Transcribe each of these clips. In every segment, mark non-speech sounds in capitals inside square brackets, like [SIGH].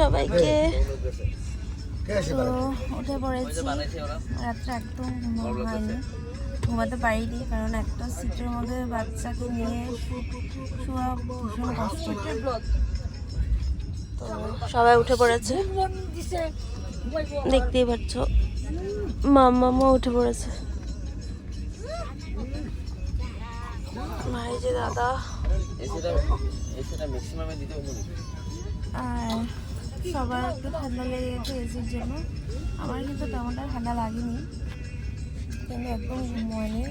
সবাইকে। তো উঠে পড়েছি। রাত্রে একদম ঘুম হয়নি। ঘুমাতে পারিনি কারণ একটা সিটের মধ্যে বাচ্চাকে নিয়ে শোয়া ভীষণ কষ্ট। তো সবাই উঠে পড়েছে। দেখতেই পাচ্ছ মাম্মা উঠে পড়েছে। ভাই যে দাদা। আর সবার একটু ঠান্ডা লেগে গেছে এসির জন্য। আমার কিন্তু তেমনটা ঠান্ডা লাগেনি। কিন্তু একদম ঘুমোয়নি।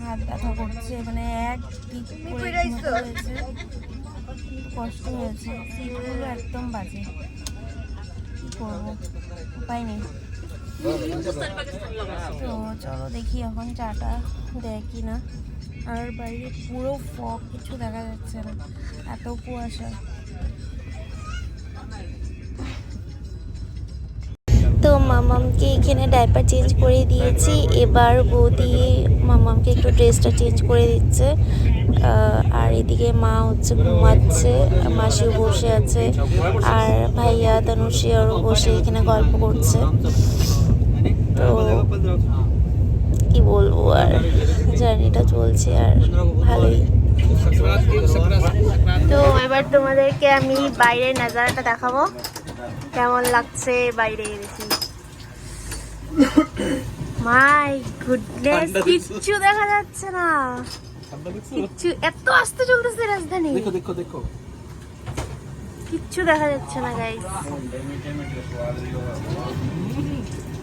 হাত ব্যথা করছে মানে এক কষ্ট হয়েছে। সিটগুলো একদম বাজে। কী করব? উপায় নেই। তো চলো দেখি এখন চাটা দেয় কি না আর বাইরে পুরো ফগ কিছু দেখা যাচ্ছে না। এত কুয়াশা। তো মামামকে এখানে ডাইপার চেঞ্জ করে দিয়েছি। এবার বৌদি মামামকে একটু ড্রেসটা চেঞ্জ করে দিচ্ছে। আর এদিকে মা হচ্ছে ঘুমাচ্ছে, মাসিও বসে আছে, আর ভাইয়া তনুষি আরও বসে এখানে গল্প করছে। তো কি বলব আর, জার্নিটা চলছে আর ভালোই। তো এবার তোমাদেরকে আমি বাইরের নাজারাটা দেখাবো। কেমন লাগছে বাইরে দেখি মাই গুডনেস কিচ্ছু দেখা যাচ্ছে না। কিচ্ছু এত আস্তে চলতেছে রাজধানী। দেখো দেখো দেখো। কিচ্ছু দেখা যাচ্ছে না গাইস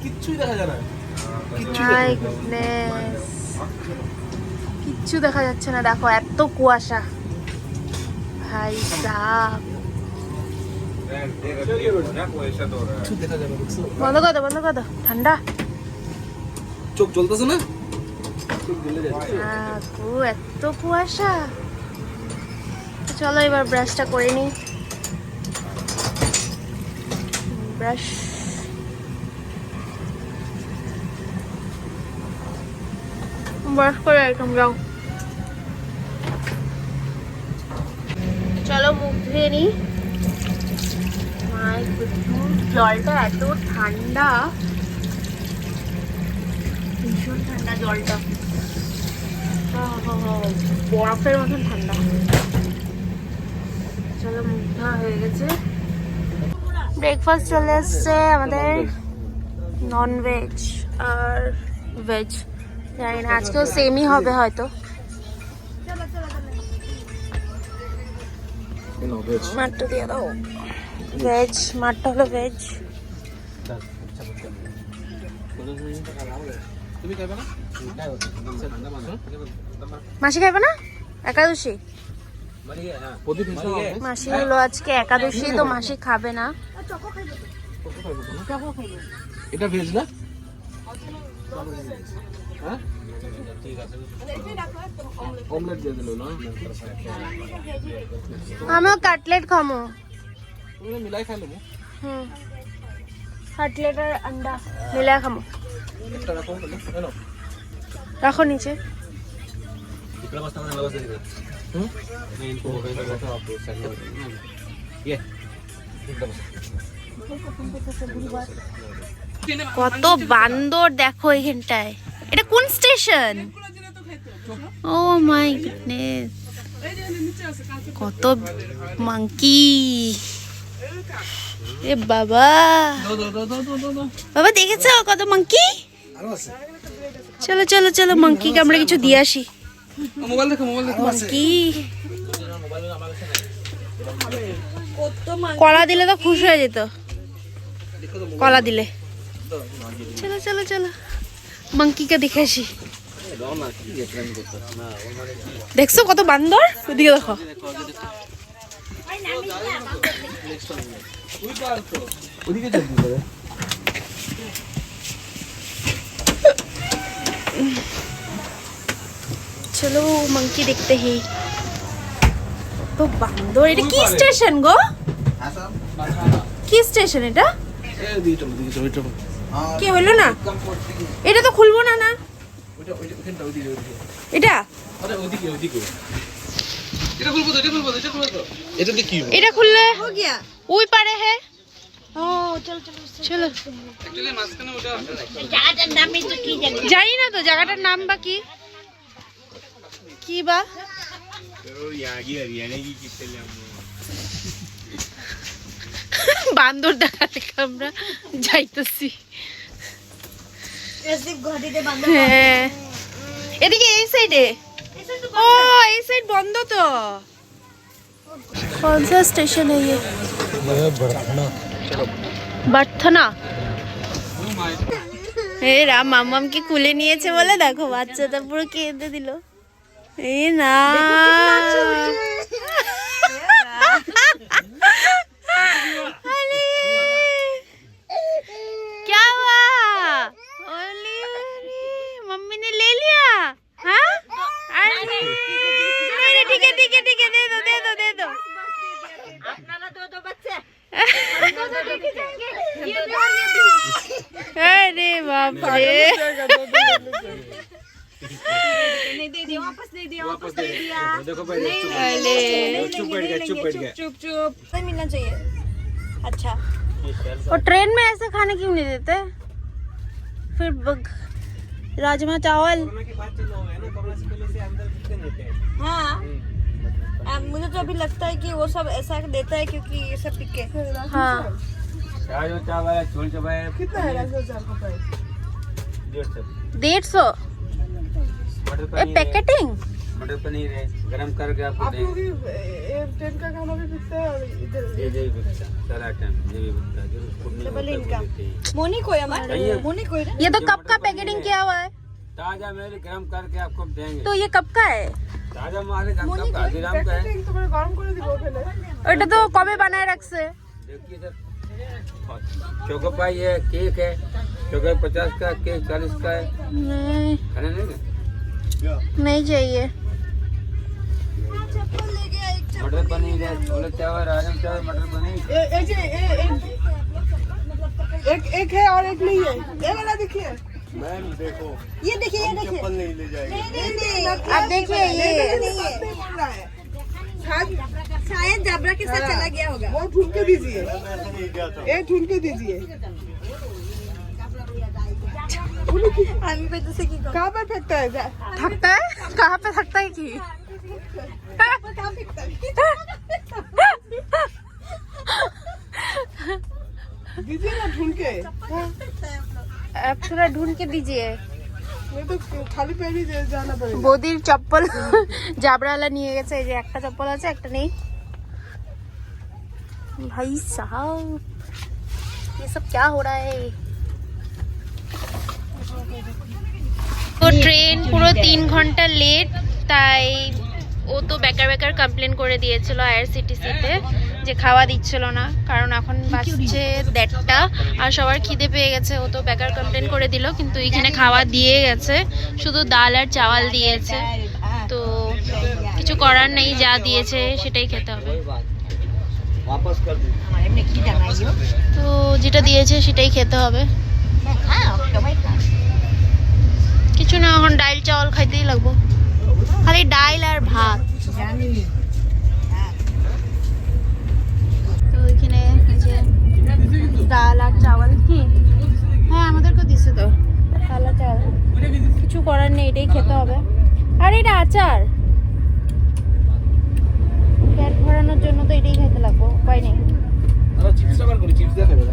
কিচ্ছুই দেখা যায় না। মাই গুডনেস কিচ্ছু দেখা যাচ্ছে না দেখো এত কুয়াশা। ভাই সাহ বন্ধ কর দাও, বন্ধ কর দাও। ঠান্ডা। চোখ জ্বলতেছে না? এত কুয়াশা। চলো এবার ব্রাশটা করে নিই ব্রাশ। ব্রাশ করে একদম যাও। চলো মুখ ধুয়ে নিই জলটা এত ঠান্ডা। ভীষণ ঠান্ডা জলটা। বরফের মতন ঠান্ডা। চলো মুখ ধোয়া হয়ে গেছে। ব্রেকফাস্ট চলে এসছে আমাদের নন ভেজ আর ভেজ জানি না আজকেও সেমই হবে হয়তো। মাঠটা দিয়ে দাও। ভেজ মাঠটা হলো ভেজ মাসি খাইবে না? একাদশী। মাসি হলো আজকে একাদশী তো মাসি খাবে না। এটা ভেজ হ্যাঁ? না? আমিও কাটলেট খামো তুমি মিলাই খাই নেব হুম। কাটলেট আর আন্ডা মিলাই খামো। রাখো তাহলে এনো রাখো নিচে। কত বান্দর দেখো এখানটায় এটা কোন স্টেশন ও মাই গুডনেস কত মাংকি? এ বাবা। বাবা দেখেছ কত মাংকি চলো চলো চলো মাংকিকে আমরা কিছু দিয়ে আসি। মোবাইল দেখো মোবাইল দেখো। মাংকি কলা দিলে তো খুশি হয়ে যেত। কলা দিলে। চলো চলো চলো। মাংকিকে দেখে আসি। দেখছ কত বান্দর? ওদিকে দেখো। চল মাংকি দেখতে হি। তো বান্দর, এটা কি স্টেশন গো? কি স্টেশন এটা? কি হলো না? এটা তো খুলবো না না। এটা? এটা খুলবো তো এটা খুলবো এটা খুলবো তো। এটাতে কি এটা খুললে ওই পারে হে। ও চলো চলো একটু মাঝখানে ওটা জানি? না তো জায়গাটার নাম বা কি? কি বা? বান্দর দেখা থেকে আমরা যাইতেছি? হ্যাঁ। এদিকে এই সাইডে ও এই সাইড বন্ধ তো कौन सा स्टेशन है ये बर्थना এ রাম মামামকে কুলে নিয়েছে বলে দেখো বাচ্চাটা পুরো কেঁদে দিল এই না ठीक है ठीक है ठीक है दे दो दे दो दे दो अरे बाप रे वापस दे देखो भाई अरे चुप बैठ गया चुप बैठ गया मिलना चाहिए अच्छा और ट्रेन में ऐसे खाने क्यों नहीं देते फिर राजमा चावल हाँ आ, मुझे तो अभी लगता है कि वो सब ऐसा देता है क्योंकि ये सब पिके। हाँ। कितना है डेढ़ सौ। पैकेटिंग मटर पनीर है। गरम करके आपको का खाना भी बिकता है और इधर ये भी बिकता सारा टाइम ये भी बिकता है। ज़रूर कुछ नहीं होता इनकम। मोनी कोई हमारे। मोनी कोई ये तो कब का पैकेटिंग किया हुआ है? ताजा मेरे गरम करके आपको देंगे तो ये कब का है ताजा माल है कब का हल्दीराम का है ওটা তো কবে বানায় রাখছে देखिए सर चोको पाई है केक है चोको पचास का केक चालीस का है नहीं खाने नहीं ना नहीं चाहिए मटर पनीर है छोले चावल राजम चावल मटर पनीर एक एक है और एक नहीं है ये वाला देखिए ये देखिए ये देखिए चप्पल नहीं ले जाएँगे नहीं नहीं अब देखिए ये नहीं है शायद जाबरा के साथ चला गया होगा वो ढूंढ के दीजिए ये ढूंढ के दीजिए कहाँ पर फेंकता है थकता है कहाँ पे थकता है कि दीजिए ना ढूंढ के आप थोड़ा ढूंढ के दीजिए नहीं तो खाली पैर ही जा- जाना पड़ेगा বৌদির চপ্পল জাবরালা নিয়ে গেছে এই যে একটা চপ্পল আছে একটা নেই ভাই সাহাব ये सब क्या हो रहा है তো ট্রেন পুরো তিন ঘন্টা লেট তাই ও তো বেকার বেকার কমপ্লেন করে দিয়েছিল আইআরসিটিসিতে যে খাওয়া দিচ্ছিল না। কারণ এখন বাজছে দেড়টা আর সবার খিদে পেয়ে গেছে। ও তো বেকার কমপ্লেন করে দিল কিন্তু এখানে খাওয়া দিয়ে গেছে। শুধু ডাল আর চাওয়াল দিয়েছে। তো কিছু করার নেই যা দিয়েছে সেটাই খেতে হবে। তো যেটা দিয়েছে সেটাই খেতে হবে। হ্যাঁ, কিছু না এখন ডাল চাওয়াল খাইতেই লাগবো। খালি ডাইল আর ভাত। তো এখানে এই ডাল আর চাওয়াল কি? হ্যাঁ আমাদেরকে দিছে তো। ডাল আর চাওয়াল। কিছু করার নেই এটাই খেতে হবে। আর এটা আচার। পেট ভরানোর জন্য তো এটাই খেতে লাগবো উপায় নেই।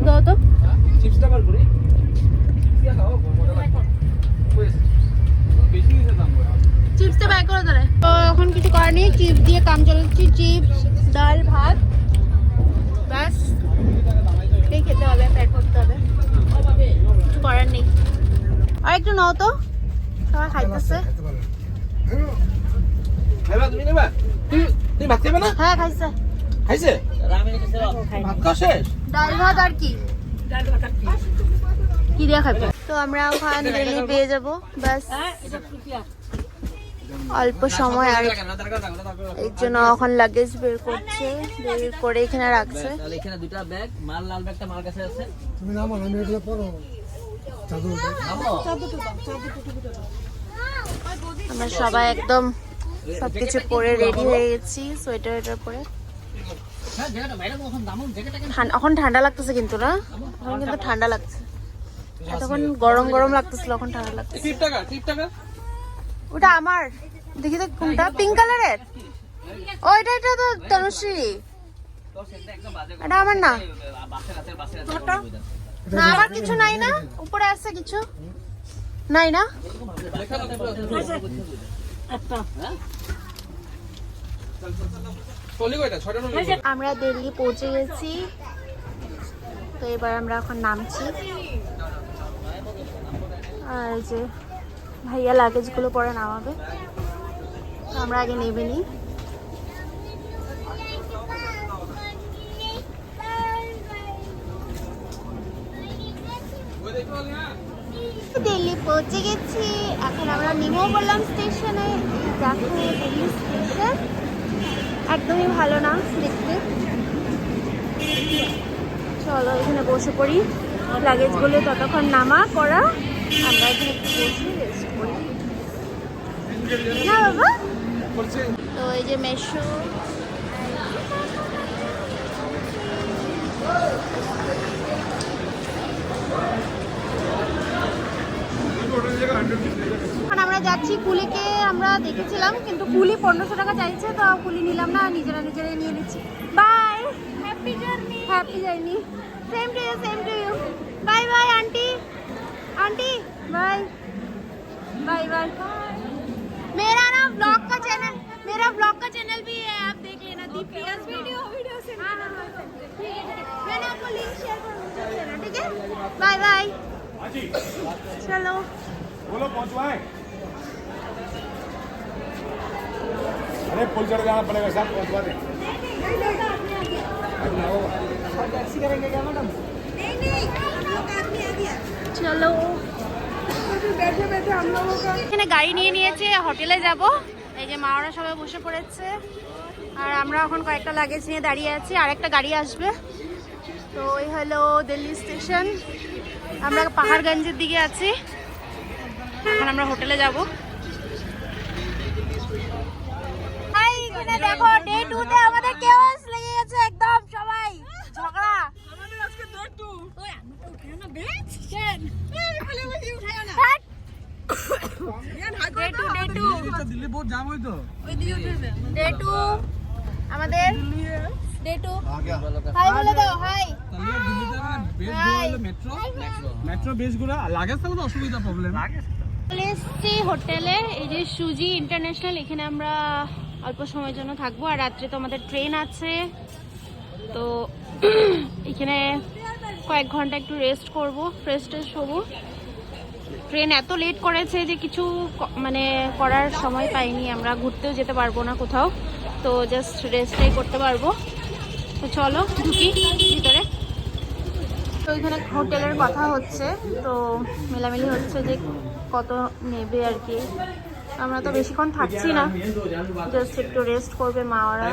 দাও তো। চিপসটা বার করি। বেশি দাম চিপসটা ব্যাক করে দিলে তো এখন কিছু করার নেই চিপস দিয়ে কাম চালাচ্ছি চিপস ডাল ভাত। ব্যাস এটাই খেতে হবে প্যাক করতে হবে। কিছু করার নেই। আর একটু নাও তো সবাই খাইতেছে। ভাত হ্যাঁ খাইছে। খাইছে? ভাত খাওয়া শেষ? ডাল ভাত আর কি? কি দিয়ে খাবে তো আমরা ওখান [LAUGHS] পেয়ে যাব ব্যাস। অল্প সময় আর এর জন্য এখন লাগেজ বের করছে বের করে এখানে রাখছে। তাহলে এখানে দুটা ব্যাগ মাল লাল ব্যাগটা মার কাছে আছে। তুমি নামো আমি এগুলো পড়ো নামো? আমরা সবাই একদম সব কিছু পরে রেডি হয়ে গেছি সোয়েটার ওয়েটার পরে। হ্যাঁ এখন ঠান্ডা লাগতেছে কিন্তু না? এখন কিন্তু ঠান্ডা লাগছে। এতক্ষণ গরম গরম লাগতেছিল এখন ঠান্ডা লাগতেছে। টাকা টাকা। ওটা আমার। দেখি তো কোনটা? পিঙ্ক কালারের ও, এটা এটা তো তনুশ্রী। এটা আমার না? না, আমার কিছু নাই না। উপরে আছে কিছু। নাই না? আমরা দিল্লি পৌঁছে গেছি। তো এবার আমরা এখন নামছি। আর যে ভাইয়া লাগেজগুলো পরে নামাবে। আমরা আগে নেবে নিই দিল্লি পৌঁছে গেছি। এখন আমরা নেমেও বললাম স্টেশনে। দেখো দিল্লি স্টেশন। একদমই ভালো না দেখতে। চলো এখানে বসে পড়ি। লাগেজগুলো ততক্ষণ নামা করা আমরা এখানে বসে। তো এই যে মেশো। এখন আমরা যাচ্ছি কুলিকে আমরা দেখেছিলাম কিন্তু কুলি পনেরোশো টাকা চাইছে তো কুলি নিলাম না নিজেরা নিজেরাই নিয়ে নিচ্ছি। Bye happy journey happy journey same to you same to you bye bye aunty aunty bye bye bye. मेरा ना ब्लॉग का चैनल मेरा ब्लॉग का चैनल भी है आप देख लेना दीपियास वीडियो वीडियो से हाँ हाँ हाँ। ठीक है ठीक है। मैंने आपको लिंक शेयर कर दूँगा ठीक है? बाय बाय चलो। बोलो पहुंचवाए अरे पुल चढ़ जाना पड़ेगा साहब पहुंचवा दे दें চলো बैठे बैठे हम लोगों का এখানে গাড়ি নিয়ে নিয়েছে, হোটেলে যাব। এই যে মা ওরা সবাই বসে পড়েছে। আর আমরা এখন কয়েকটা লাগেজ নিয়ে দাঁড়িয়ে আছি, আর একটা গাড়ি আসবে। তো ওই হলো দিল্লি স্টেশন। আমরা পাহাড়গঞ্জের দিকে আছি। এখন আমরা হোটেলে যাব। দেখো ডে টু তে আমাদের কেওয়াস লেগে গেছে একদম সবাই ঝগড়া আমাদের আজকে day two hat! Day two, day two। Delhi বহুত জাম হইতো ডে টু আমাদের ডে টু হাই বলে দাও হাই। মেট্রো মেট্রো বেশগুলো লাগেজ থাকলে তো অসুবিধা প্রবলেম চলে এসছি হোটেলে। এই যে সুজি ইন্টারন্যাশনাল এখানে আমরা অল্প সময়ের জন্য থাকব। আর রাত্রে তো আমাদের ট্রেন আছে। তো [CLEARS THROAT] এখানে কয়েক ঘণ্টা একটু রেস্ট করব ফ্রেশ ট্রেশ হব ট্রেন এত লেট করেছে যে কিছু ক- মানে করার সময় পাইনি আমরা। ঘুরতেও যেতে পারব না কোথাও। তো জাস্ট রেস্টটাই করতে পারব। তো চলো ঢুকি ভিতরে। তো এখানে হোটেলের কথা হচ্ছে। তো মেলামেলি হচ্ছে যে কত নেবে আর কি। আমরা তো বেশিক্ষণ থাকছি না। জাস্ট একটু রেস্ট করবে মা ওরা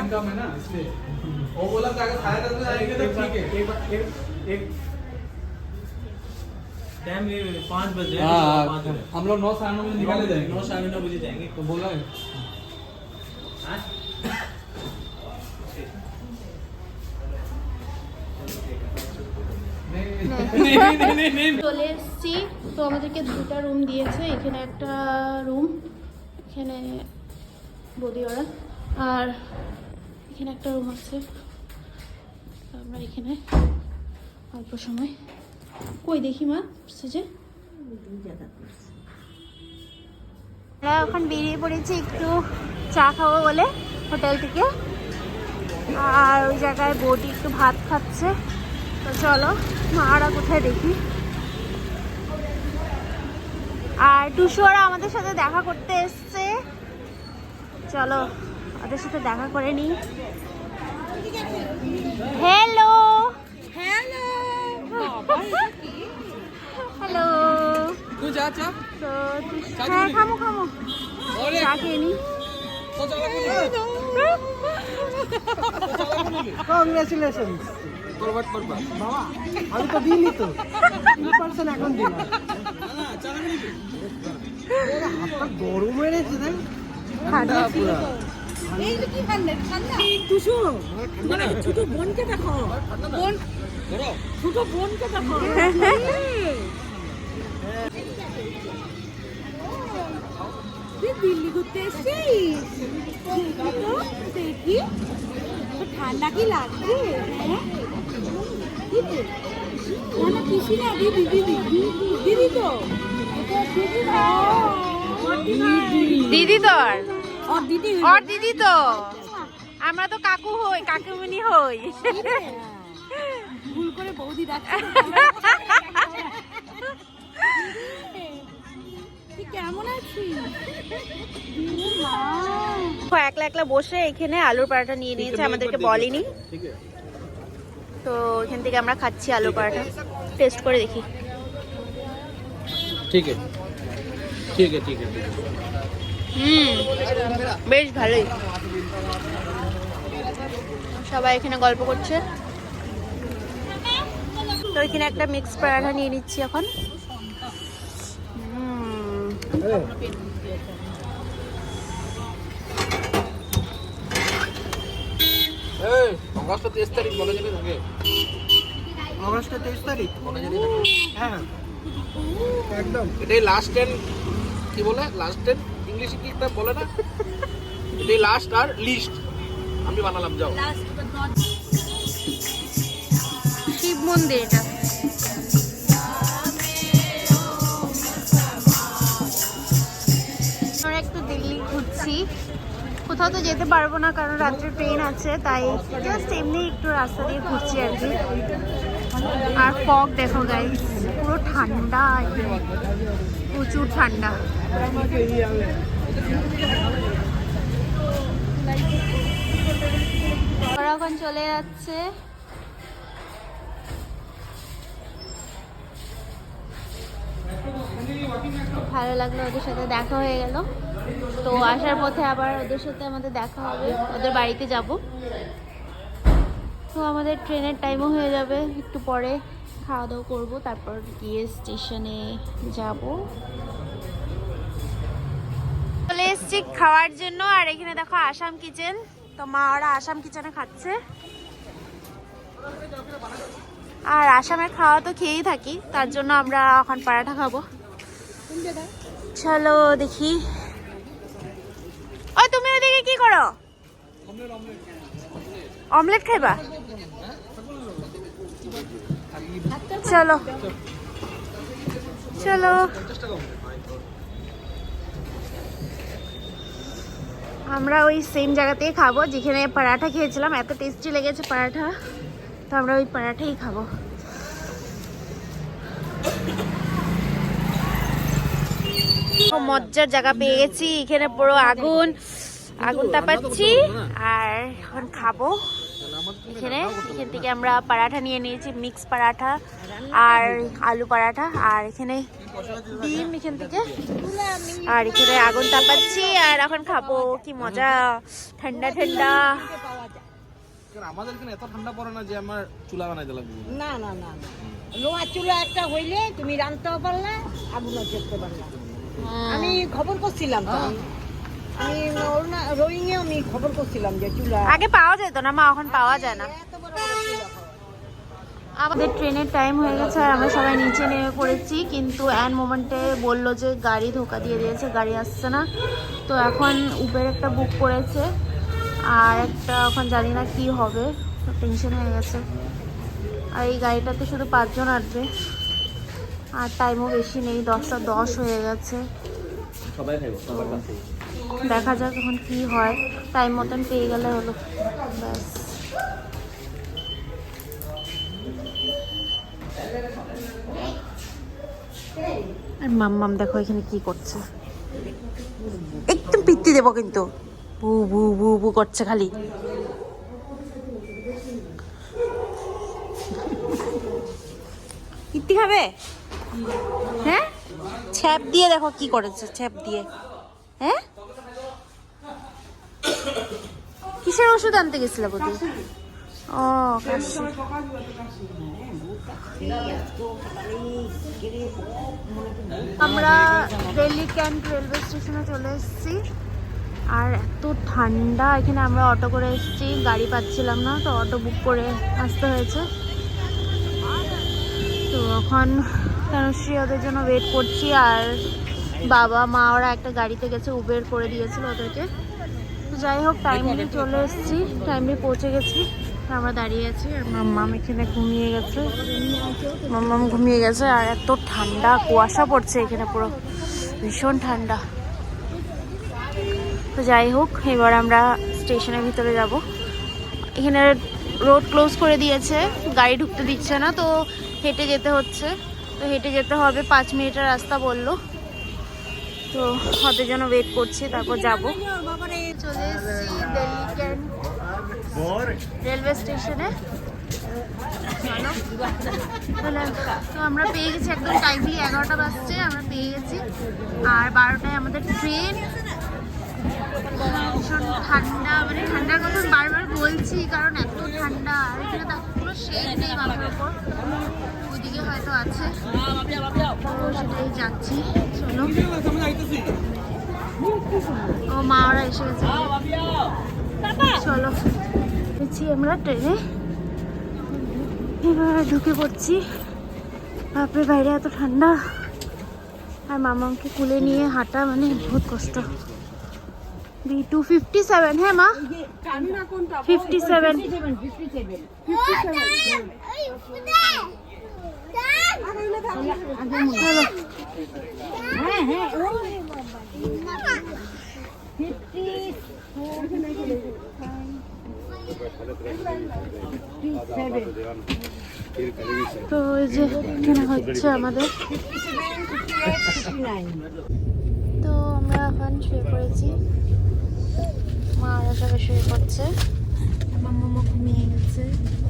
टाइम ये पाँच बजे हाँ पाँच बजे हम लोग नौ साढ़े नौ बजे निकाले जाएंगे नौ साढ़े नौ बजे जाएंगे तो बोला है চলে এসেছি তো আমাদেরকে দুটা রুম দিয়েছে এখানে একটা রুম এখানে বৌদি ওরা আর এখানে একটা রুম আছে তো আমরা এখানে অল্প সময় কই দেখি মা যে আমরা এখন বেরিয়ে পড়েছি একটু চা খাব বলে হোটেল থেকে। আর ওই জায়গায় বৌদি একটু ভাত খাচ্ছে। তো চলো, মারা কোথায় দেখি। আর টুসুয়ারা আমাদের সাথে দেখা করতে এসছে। চলো, ওদের সাথে দেখা করে নি হ্যালো হ্যাঁ খামো খামো। চা খেয়ে নি। কংগ্রেচুলেশন আমি তো দিইনি তো। পার্সেন্ট এখন দিলাম গরম হয়ে ছোট বোনকে দেখো। বোন ছোট বোনকে দেখো। হ্যাঁ, হ্যাঁ। দিল্লি ঘুরতে এসছিস? তো দেখি। তো ঠান্ডা কি লাগছে? হ্যাঁ? না না না দিদি? দিদি দিদি তো। দিদি তোর দিদি। ওর দিদি তো। আমরা তো কাকু হই কাকুমনি হই। ভুল করে বৌদি ডাকছে। [LAUGHS] কেমন একলা একলা বসে এখানে আলুর পরাঠা নিয়ে নিয়েছে আমাদেরকে বলেনি। তো এখান থেকে আমরা খাচ্ছি আলুর পরাঠা টেস্ট করে দেখি। ঠিক আছে। ঠিক আছে ঠিক আছে। হুম বেশ ভালোই। সবাই এখানে গল্প করছে। তো এখানে একটা মিক্স পরাঠা নিয়ে নিচ্ছি এখন। অগস্ট তেইশ তারিখ বলে যদি থাকে অগস্টের তেইশ তারিখ বলে যদি থাকে হ্যাঁ একদম। এটাই লাস্ট টেন কি বলে? লাস্ট টেন ইংলিশে কি একটা বলে না? এটাই লাস্ট আর লিস্ট আমি বানালাম যাও শিব মন্দির এটা। একটু দিল্লি ঘুরছি। কোথাও তো যেতে পারব না, কারণ রাত্রে ট্রেন আছে, তাই জাস্ট এমনি একটু রাস্তা দিয়ে ঘুরছি আর কি। আর ফগ দেখো গাইস পুরো ঠান্ডা। প্রচুর ঠান্ডা। ওরা এখন চলে যাচ্ছে। ভালো লাগল ওদের সাথে দেখা হয়ে গেল। তো আসার পথে আবার ওদের সাথে আমাদের দেখা হবে। ওদের বাড়িতে যাব। তো আমাদের ট্রেনের টাইমও হয়ে যাবে। একটু পরে খাওয়া দাওয়া করব, তারপর গিয়ে স্টেশনে যাব। চলে এসছি খাওয়ার জন্য, আর এখানে দেখো আসাম কিচেন তো মা ওরা আসাম কিচেনে খাচ্ছে। আর আসামের খাওয়া তো খেয়েই থাকি, তার জন্য আমরা এখন পরাঠা খাব। চলো দেখি। অমলেট খাইবা? চলো। চলো। আমরা ওই সেম জায়গাতেই খাব, যেখানে পরাঠা খেয়েছিলাম। এত টেস্টি লেগেছে পরাঠা। তো আমরা ওই পরাঠাই খাব। মজ্জার জায়গা পেয়ে গেছি। এখানে পুরো আগুন। আগুন তাপাচ্ছি আর এখন খাব। এখানে এখান থেকে আমরা পরাঠা নিয়ে নিয়েছি মিক্স পরাঠা আর আলু পরাঠা আর এখানে ডিম এখান থেকে। আর এখানে আগুন তাপাচ্ছি আর এখন খাব। কি মজা। ঠান্ডা ঠান্ডা। আমাদের এখানে এত ঠান্ডা পড়ে না যে আমার চুলা বানাইতে লাগবে না না না লোহার চুলা একটা হইলে তুমি রাঁধতেও পারলা আগুনও চেপতে পারলা। আমি খবর করছিলাম। আমি অরুণা রোয়িংয়ে আমি খবর করছিলাম যে চুলা আগে পাওয়া যেত না মা এখন পাওয়া যায় না। এত বড় বড় চুলা খাওয়া। আমাদের ট্রেনের টাইম হয়ে গেছে আর আমরা সবাই নিচে নেমে পড়েছি কিন্তু অ্যান মোমেন্টে বলল যে গাড়ি ধোকা দিয়ে দিয়েছে গাড়ি আসছে না। তো এখন উবের একটা বুক করেছে আর একটা এখন জানি না কি হবে টেনশন হয়ে গেছে। আর এই গাড়িটাতে শুধু পাঁচজন আসবে আর টাইমও বেশি নেই দশটা দশ হয়ে গেছে। সবাই খাইব সবার কাছে দেখা যাক এখন কি হয়। টাইম মতন পেয়ে গেলে হলো। ব্যাস। মাম্মাম দেখো এখানে কি করছে। একদম পিত্তি দেবো কিন্তু। বু বু বু বু করছে খালি। পিত্তি খাবে? হ্যাঁ? ছ্যাপ দিয়ে দেখো কি করেছে, ছ্যাপ দিয়ে। হ্যাঁ? কিসের ওষুধ আনতে গেছিল বদি? ও আমরা দিল্লি ক্যান্ট রেলওয়ে স্টেশনে চলে এসেছি। আর এত ঠান্ডা, এখানে আমরা অটো করে এসেছি। গাড়ি পাচ্ছিলাম না, তো অটো বুক করে আসতে হয়েছে। তো এখন তনুশ্রী ওদের জন্য ওয়েট করছি। আর বাবা মা ওরা একটা গাড়িতে গেছে উবের করে দিয়েছিল ওদেরকে। যাই হোক টাইমলি চলে এসেছি টাইমলি পৌঁছে গেছি। আমরা দাঁড়িয়ে আছি আর মাম্মাম এখানে ঘুমিয়ে গেছে। মাম্মাম ঘুমিয়ে গেছে আর এত ঠান্ডা কুয়াশা পড়ছে এখানে পুরো। ভীষণ ঠান্ডা। তো যাই হোক এবার আমরা স্টেশনের ভিতরে যাব। এখানে রোড ক্লোজ করে দিয়েছে গাড়ি ঢুকতে দিচ্ছে না তো হেঁটে যেতে হচ্ছে। তো হেঁটে যেতে হবে পাঁচ মিনিটের রাস্তা বলল। তো ওদের জন্য ওয়েট করছি তারপর যাব। চলে এসেছি দিল্লি ক্যান্ট রেলওয়ে স্টেশনে। তো আমরা পেয়ে গেছি একদম টাইমলি এগারোটা বাজছে আমরা পেয়ে গেছি। আর বারোটায় আমাদের ট্রেন ভীষণ ঠান্ডা মানে ঠান্ডার কথা বারবার বলছি কারণ এত ঠান্ডা আর এখানে তো কোনো শেড নেই মাথার ওপর ওইদিকে হয়তো আছে। সেটাই যাচ্ছি। চলো। ও মা ওরা এসে গেছে। চলো। পেয়েছি আমরা ট্রেনে। এবার ঢুকে পড়ছি। বাপরে বাইরে এত ঠান্ডা। আর মামাকে কুলে নিয়ে হাঁটা মানে বহুত কষ্ট। বি টু ফিফটি সেভেন হ্যাঁ মা? ফিফটি সেভেন হ্যাঁ হ্যাঁ তো ওই যে এখানে হচ্ছে আমাদের। তো আমরা এখন শুয়ে পড়েছি। মা ওরা সবাই শুয়ে পড়ছে। আমার মামা ঘুমিয়ে গেছে।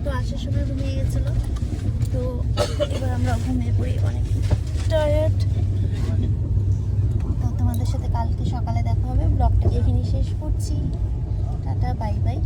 তো আসার সময় ঘুমিয়ে গেছিল। তো এবার আমরা ঘুমিয়ে পড়ি। অনেক টায়ার্ড তো তোমাদের সাথে কালকে সকালে দেখা হবে। ব্লগটাকে এখানে শেষ করছি। টাটা, বাই বাই।